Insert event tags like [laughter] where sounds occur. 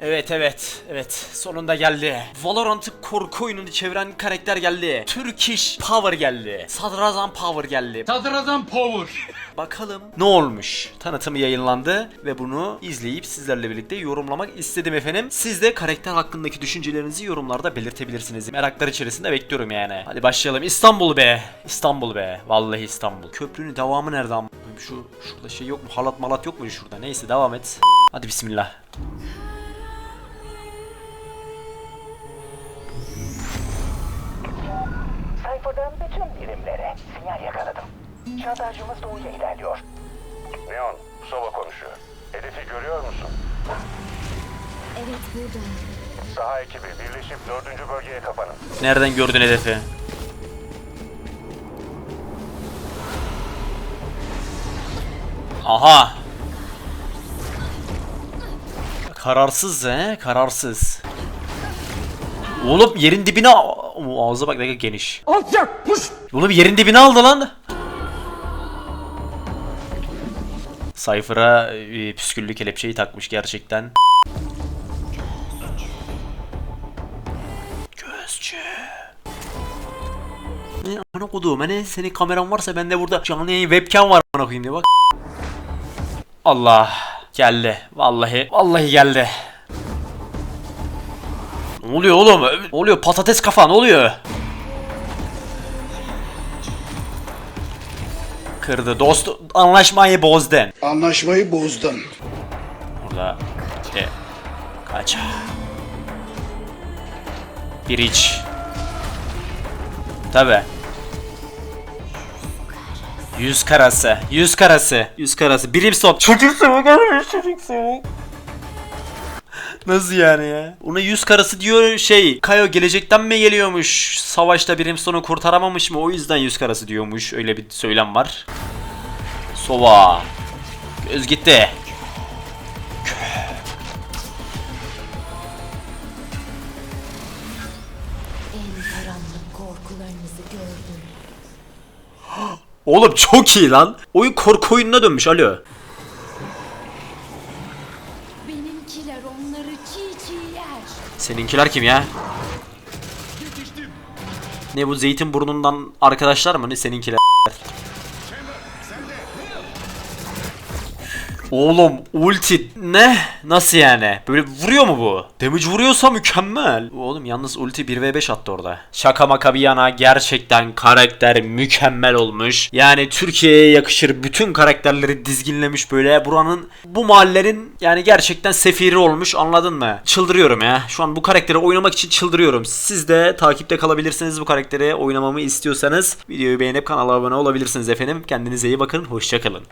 Evet evet evet sonunda geldi. Valorant'ı korku oyununu çeviren karakter geldi. Turkish Power geldi. Sadrazam Power geldi. Sadrazam Power. [laughs] Bakalım ne olmuş? Tanıtımı yayınlandı ve bunu izleyip sizlerle birlikte yorumlamak istedim efendim. Siz de karakter hakkındaki düşüncelerinizi yorumlarda belirtebilirsiniz. Meraklar içerisinde bekliyorum yani. Hadi başlayalım. İstanbul be. İstanbul be. Vallahi İstanbul. Köprünün devamı nerede am- Şu şurada şey yok mu? Halat malat yok mu şurada? Neyse devam et. Hadi bismillah. Sayfadan bütün birimlere sinyal yakaladım. Şantajımız doğuya ilerliyor. Neon, Sova konuşuyor. Hedefi görüyor musun? Evet burada. Saha ekibi birleşip dördüncü bölgeye kapanın. Nereden gördün hedefi? Aha. Kararsız he, kararsız. Oğlum yerin dibine O, ağza bak ne kadar geniş. Alçak puş. Oğlum yerin dibine aldı lan. Cypher'a e, püsküllü kelepçeyi takmış gerçekten. Gözcü. Ne amına koduğum hani senin kameran varsa bende burada canlı yayın webcam var amına koyayım diye bak. Allah geldi vallahi vallahi geldi. Ne oluyor oğlum? Ne oluyor patates kafa ne oluyor? Kırdı dost anlaşmayı bozdun. Anlaşmayı bozdun. Burada işte kaç. Bir iç. Tabi. Yüz karası. Yüz karası. Yüz karası. Birim stop. Çocuk gelmiş çocuk sıvı. Nasıl yani ya? Ona yüz karası diyor şey. Kayo gelecekten mi geliyormuş? Savaşta Brimstone'u kurtaramamış mı? O yüzden yüz karası diyormuş. Öyle bir söylem var. Sova. Göz gitti. [gasps] Oğlum çok iyi lan. Oyun korku oyununa dönmüş alo. Seninkiler kim ya? Ne bu zeytin burnundan arkadaşlar mı ne seninkiler? Oğlum ulti ne? Nasıl yani? Böyle vuruyor mu bu? Damage vuruyorsa mükemmel. Oğlum yalnız ulti 1v5 attı orada. Şaka maka bir yana gerçekten karakter mükemmel olmuş. Yani Türkiye'ye yakışır bütün karakterleri dizginlemiş böyle. Buranın bu mahallenin yani gerçekten sefiri olmuş anladın mı? Çıldırıyorum ya. Şu an bu karakteri oynamak için çıldırıyorum. Siz de takipte kalabilirsiniz bu karakteri oynamamı istiyorsanız. Videoyu beğenip kanala abone olabilirsiniz efendim. Kendinize iyi bakın. Hoşçakalın.